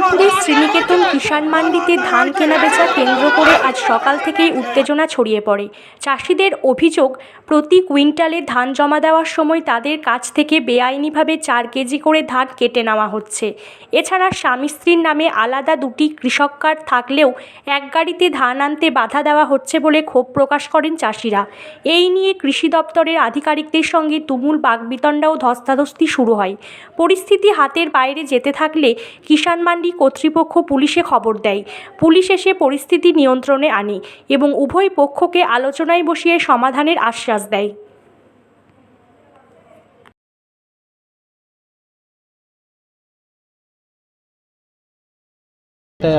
বোলপুরের শ্রীনিকেতন কিষাণ মান্ডিতে ধান কেনাবেচা কেন্দ্র করে আজ সকাল থেকেই উত্তেজনা ছড়িয়ে পড়ে। চাষিদের অভিযোগ, প্রতি কুইন্টালে ধান জমা দেওয়ার সময় তাদের কাছ থেকে বেআইনিভাবে চার কেজি করে ধান কেটে নেওয়া হচ্ছে। এছাড়া স্বামী স্ত্রীর নামে আলাদা দুটি কৃষক কার্ড থাকলেও এক গাড়িতে ধান আনতে বাধা দেওয়া হচ্ছে বলে ক্ষোভ প্রকাশ করেন চাষিরা। এই নিয়ে কৃষি দপ্তরের আধিকারিকদের সঙ্গে তুমুল বাগবিতণ্ডা ও ধস্তাধস্তি শুরু হয়। পরিস্থিতি হাতের বাইরে যেতে থাকলে কিষাণ মান্ডি কর্তৃপক্ষ পুলিশে খবর দেয়। পুলিশ এসে পরিস্থিতি নিয়ন্ত্রণে আনে এবং উভয় পক্ষকে আলোচনায় বসিয়ে সমাধানের আশ্বাস দেয়।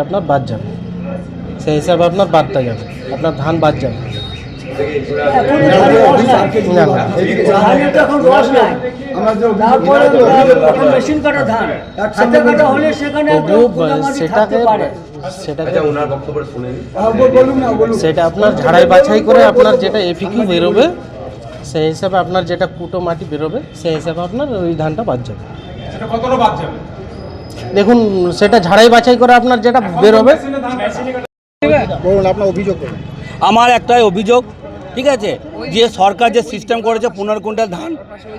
আপনার বাদ যাবে। সেই হিসাবে আপনার বাদটা যাবে আপনার ধান বাদ যাবে। সেটা আপনার ঝাড়াই বাছাই করে আপনার যেটা এফিকিউ বেরোবে। সেই হিসাবে আপনার যেটা কুটো মাটি বেরোবে সেই হিসাবে আপনার ওই ধানটা বাদ যাবে বাদ যাবে দেখুন সেটা ঝাড়াই বাছাই করে আপনার যেটা বেরোবে আমার একটাই অভিযোগ ঠিক আছে? যে সরকার যে সিস্টেম করেছে পনেরো কুইন্টাল ধান,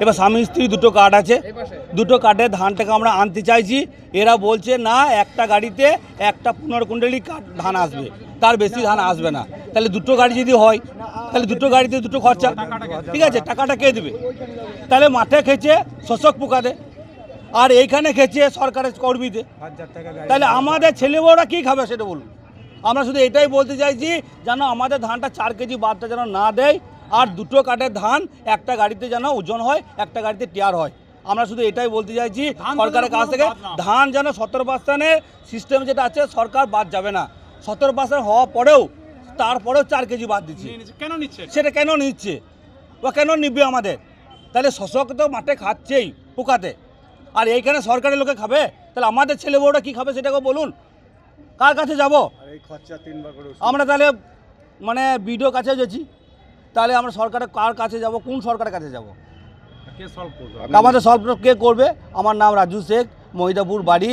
এবার স্বামী স্ত্রী দুটো কার্ড আছে। দুটো কার্ডে ধানটাকে আমরা আনতে চাইছি। এরা বলছে, না, একটা গাড়িতে একটা পনেরো কুইন্টালই ধান আসবে। তার বেশি ধান আসবে না। তাহলে দুটো গাড়ি যদি হয়, তাহলে দুটো গাড়িতে দুটো খরচা। ঠিক আছে? টাকাটা কে দেবে? তাহলে মাঠে খেয়েছে শোষক পোকাতে। আর এইখানে খেয়েছে সরকারের কর্মীতে। তাহলে আমাদের ছেলে বউরা কী খাবে সেটা বলুন। আমরা শুধু এটাই বলতে চাইছি যেন আমাদের ধানটা চার কেজি বাদটা যেন না দেয় আর দুটো কাঠের ধান একটা গাড়িতে যেন ওজন হয় একটা গাড়িতে টিয়ার হয়। আমরা শুধু এটাই বলতে চাইছি সরকারের কাছ থেকে ধান যেন সতেরো পার্সেন্টের সিস্টেম যেটা আছে সরকার বাদ যাবে না। সতেরো পার্সেন্ট হওয়ার পরেও তারপরেও চার কেজি বাদ দিচ্ছে। কেন নিচ্ছে সেটা কেন নিচ্ছে? ও কেন নিবে আমাদের? তাহলে শশক তো মাঠে খাচ্ছেই পোকাতে। আর এইখানে সরকারের লোকে খাবে? তাহলে আমাদের ছেলে বউরা কী খাবে সেটাকে বলুন। কার কাছে যাব? আমরা তাহলে মানে বিডিও কাছে গেছি। তাহলে আমরা সরকারের কার কাছে যাব? কোন সরকারের কাছে যাব? আমাদের সলভ কে করবে? আমার নাম রাজু শেখ মহিদাপুর বাড়ি।